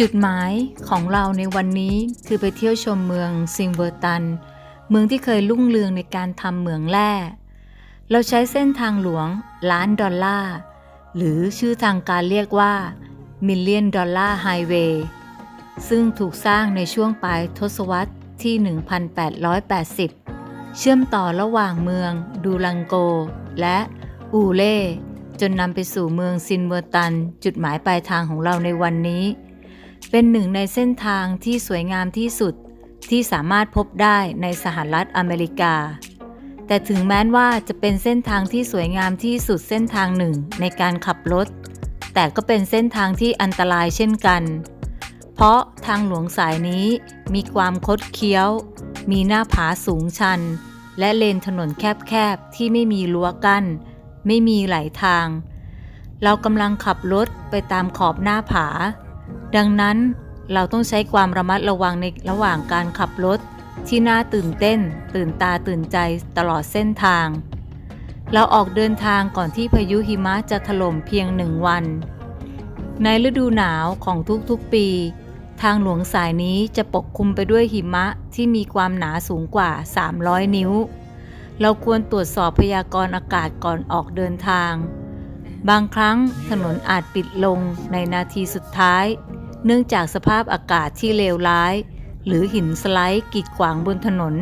จุดหมายของเราในวันนี้คือไปเที่ยวชมเมืองซิงเวอร์ตัน เมืองที่เคยรุ่งเรืองในการทำเหมืองแร่ เราใช้เส้นทางหลวงล้านดอลลาร์ หรือชื่อทางการเรียกว่า Million Dollar Highway ซึ่งถูกสร้างในช่วงปลายทศวรรษที่ 1880 เชื่อมต่อระหว่างเมืองดูลังโก และอูเล่จนนำไปสู่เมืองซินเวอร์ตัน จุดหมายปลายทางของเราในวันนี้ เป็นหนึ่งในเส้นทางที่สวยงามที่สุดที่สามารถพบได้ในสหรัฐอเมริกา แต่ถึงแม้ว่าจะเป็นเส้นทางที่สวยงามที่สุดเส้นทางหนึ่งในการขับรถ แต่ก็เป็นเส้นทางที่อันตรายเช่นกัน เพราะทางหลวงสายนี้มีความคดเคี้ยว มีหน้าผาสูงชัน และเลนถนนแคบๆที่ไม่มีรั้วกั้น ไม่มีไหลทาง เรากำลังขับรถไปตามขอบหน้าผา ดังนั้นเราต้องใช้ความระมัดระวังในระหว่างการขับรถ ที่น่าตื่นเต้น ตื่นตาตื่นใจตลอดเส้นทาง เราออกเดินทางก่อนที่พายุหิมะจะถล่มเพียงหนึ่งวัน ในฤดูหนาวของทุกๆปี ทางหลวงสายนี้จะปกคลุมไปด้วยหิมะที่มีความหนาสูงกว่า 300 นิ้ว เราควรตรวจสอบพยากรณ์อากาศก่อนออกเดินทาง บางครั้งถนนอาจปิดลงในนาทีสุดท้าย เนื่องจากสภาพอากาศที่เลวร้าย หรือหินสไลด์กีดขวางบนถนน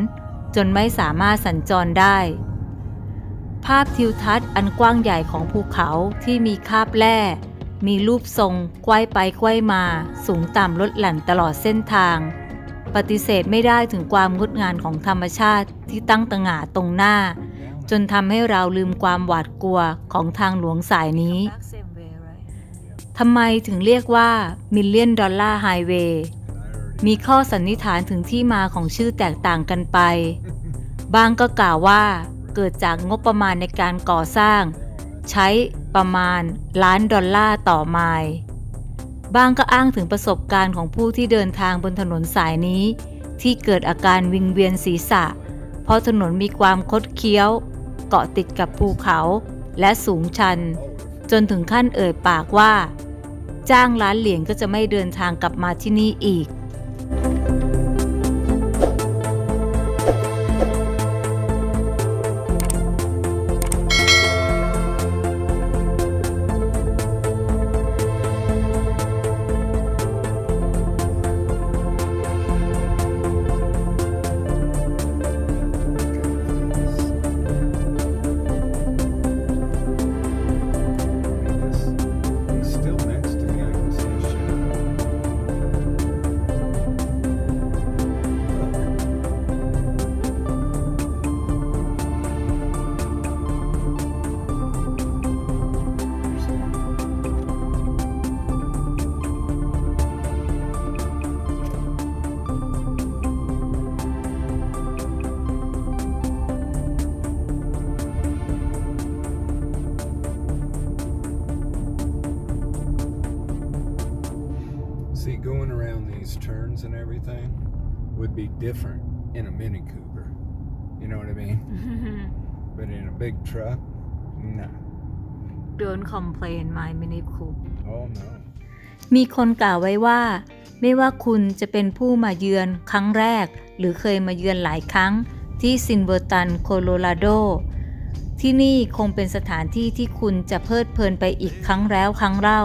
จนไม่สามารถสัญจรได้ ภาพทิวทัศน์อันกว้างใหญ่ของภูเขาที่มีคาบแร่มีรูปทรงกว้ไปกว้มา สูงต่ำลดหลั่นตลอดเส้นทาง ปฏิเสธไม่ได้ถึงความงดงามของธรรมชาติที่ตั้งตระหง่าตรงหน้า จนทำให้เราลืมความหวาดกลัวของทางหลวงสายนี้ ทำไมถึงเรียกว่า Million Dollar Highway มีข้อสันนิษฐานถึงที่มาของชื่อแตกต่างกันไป บางก็กล่าวว่าเกิดจากงบประมาณในการก่อสร้าง ใช้ประมาณล้านดอลลาร์ต่อไมล์บางก็อ้างถึงประสบการณ์ของผู้ที่เดินทางบนถนนสายนี้ ที่เกิดอาการวิงเวียนศีรษะ เพราะถนนมีความคดเคี้ยว เกาะติดกับภูเขาและสูงชัน จนถึงขั้นเอ่ยปากว่า จ้างล้านเหรียญก็จะไม่เดินทางกลับมาที่นี่อีก different in a Mini Cooper. You know what I mean? But in a big truck, no. Don't complain my mini coupe Oh no. มีคนกล่าวไว้ว่า ไม่ว่าคุณจะเป็นผู้มาเยือนครั้งแรก หรือเคยมาเยือนหลายครั้งที่ซินเวอร์ตัน โคโลราโด ที่นี่คงเป็นสถานที่ที่คุณจะเพลิดเพลินไปอีกครั้งแล้วครั้งเล่า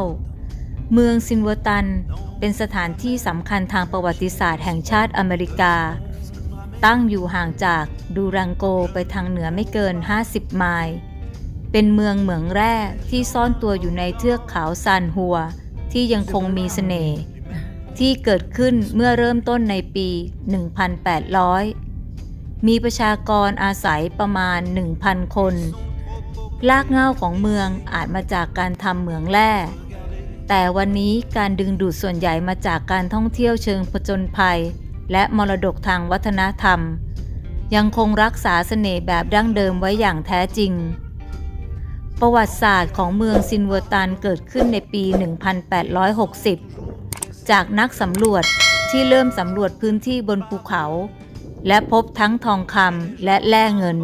เมืองซินเวอร์ตัน เป็นสถานที่สำคัญทางประวัติศาสตร์แห่งชาติอเมริกา ตั้งอยู่ห่างจากดูรังโกไปทางเหนือไม่เกิน 50 ไมล์ เป็นเมืองเหมืองแร่ที่ซ่อนตัวอยู่ในเทือกเขาซานฮัว ที่ยังคงมีเสน่ห์ที่เกิดขึ้นเมื่อเริ่มต้นในปี 1800 มีประชากรอาศัยประมาณ 1,000 คน ลากเง้าของเมืองอาจมาจากการทำเหมืองแร่ แต่วันนี้การดึงดูดส่วนใหญ่มาจากการท่องเที่ยวเชิงผจญภัย และมรดกทางวัฒนธรรม ยังคงรักษาเสน่ห์แบบดั้งเดิมไว้อย่างแท้จริง ประวัติศาสตร์ของเมืองซินเวอร์ตันเกิดขึ้นในปี 1860 จากนักสำรวจที่เริ่มสำรวจพื้นที่บนภูเขา และพบทั้งทองคำและแร่เงิน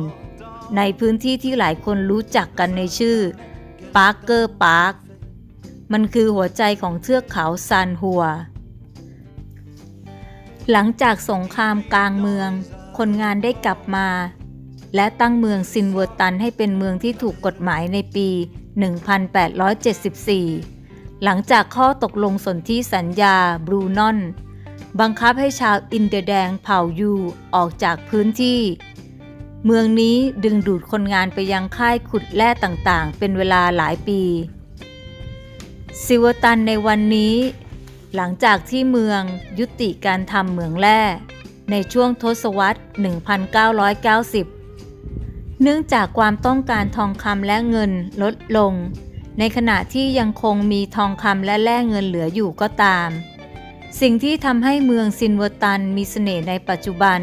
ในพื้นที่ที่หลายคนรู้จักกันในชื่อปาร์เกอร์ปาร์ค มันคือหัวใจของเทือกเขาซานฮัว หลังจากสงครามกลางเมือง คนงานได้กลับมา และตั้งเมืองซินเวอร์ตันให้เป็นเมืองที่ถูกกฎหมายในปี 1874 หลังจากข้อตกลงสนธิสัญญาบรูนอน บังคับให้ชาวอินเดียแดงเผ่ายูออกจากพื้นที่เมืองนี้ดึงดูดคนงานไปยังค่ายขุดแร่ต่างๆ เป็นเวลาหลายปี ซิวตันในวันนี้ หลังจากที่เมืองยุติการทำเหมืองแร่ในช่วงทศวรรษ 1990 เนื่องจากความต้องการทองคำและเงินลดลง ในขณะที่ยังคงมีทองคำและแร่เงินเหลืออยู่ก็ตาม สิ่งที่ทำให้เมืองซินเวอร์ตันมีเสน่ห์ในปัจจุบัน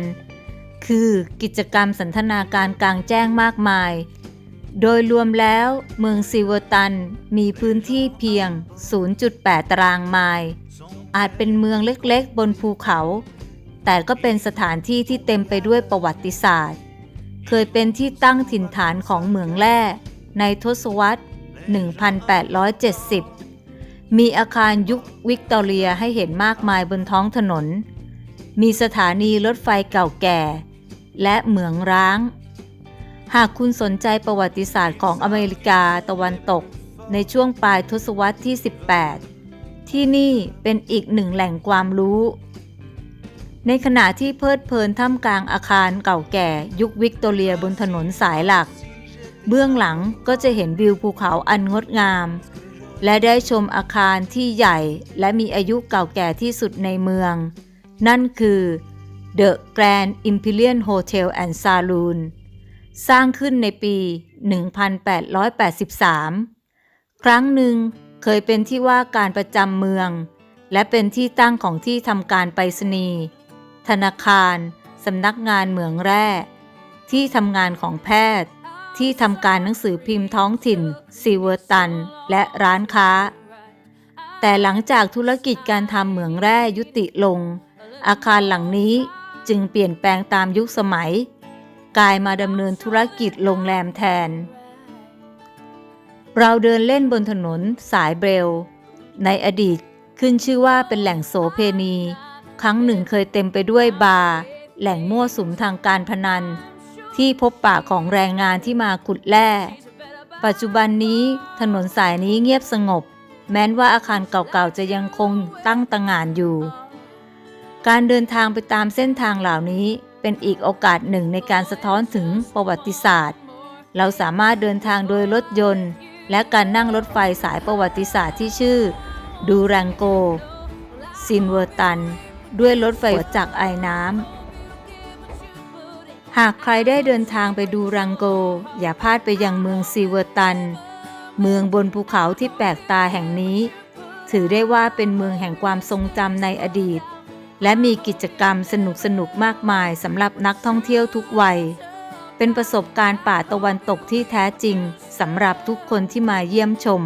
คือกิจกรรมสันทนาการกลางแจ้งมากมาย โดยรวมแล้ว เมืองซิวตันมีพื้นที่เพียง 0.8 ตารางไมล์ อาจเป็นเมืองเล็กๆ บนภูเขา แต่ก็เป็นสถานที่ที่เต็มไปด้วยประวัติศาสตร์ เคยเป็นที่ตั้งถิ่นฐานของเหมืองแร่ในทศวรรษ 1870 มีอาคารยุควิกตอเรียให้เห็นมากมายบนท้องถนน มีสถานีรถไฟเก่าแก่ และเหมืองร้าง หากคุณสนใจประวัติศาสตร์ของอเมริกาตะวันตก ในช่วงปลายทศวรรษที่ 18 ที่นี่เป็นอีกหนึ่งแหล่งความรู้ ในขณะที่เพลิดเพลินท่ามกลางอาคารเก่าแก่ยุควิกตอเรียบนถนนสายหลัก เบื้องหลังก็จะเห็นวิวภูเขาอันงดงาม และได้ชมอาคารที่ใหญ่และมีอายุเก่าแก่ที่สุดในเมือง นั่นคือ The Grand Imperial Hotel and Saloon สร้างขึ้นในปี 1883 ครั้งหนึ่งเคยเป็นที่ว่าการประจำเมือง และเป็นที่ตั้งของที่ทำการไปรษณีย์ ธนาคาร สำนักงานเหมืองแร่ ที่ทำงานของแพทย์ ที่ทำการหนังสือพิมพ์ท้องถิ่นซีเวอร์ตัน และร้านค้า แต่หลังจากธุรกิจการทำเหมืองแร่ยุติลง อาคารหลังนี้จึงเปลี่ยนแปลงตามยุคสมัย กลายมาดำเนินธุรกิจโรงแรมแทน เราเดินเล่นบนถนนสายเบรล ในอดีตขึ้นชื่อว่าเป็นแหล่งโสเพณี ครั้งหนึ่งเคยเต็มไปด้วยบาร์แหล่งมั่วสุมทางการพนัน ที่พบปะของแรงงานที่มาขุดแร่ปัจจุบันนี้ถนนสายนี้เงียบสงบ แม้นว่าอาคารเก่าๆจะยังคงตั้งตระหง่านอยู่ การเดินทางไปตามเส้นทางเหล่านี้ เป็นอีกโอกาสหนึ่งในการสะท้อนถึงประวัติศาสตร์ เราสามารถเดินทางโดยรถยนต์ และการนั่งรถไฟสายประวัติศาสตร์ที่ชื่อ ดูรังโก ซินเวอร์ตัน ด้วยรถไฟจากไอน้ำ หากใครได้เดินทางไปดูรังโก อย่าพลาดไปยังเมืองซีเวอร์ตัน เมืองบนภูเขาที่แปลกตาแห่งนี้ ถือได้ว่าเป็นเมืองแห่งความทรงจำในอดีต และมีกิจกรรมสนุกสนุกๆมากมายสำหรับนักท่องเที่ยวทุกวัย เป็นประสบการณ์ป่าตะวันตกที่แท้จริงสำหรับทุกคนที่มาเยี่ยมชม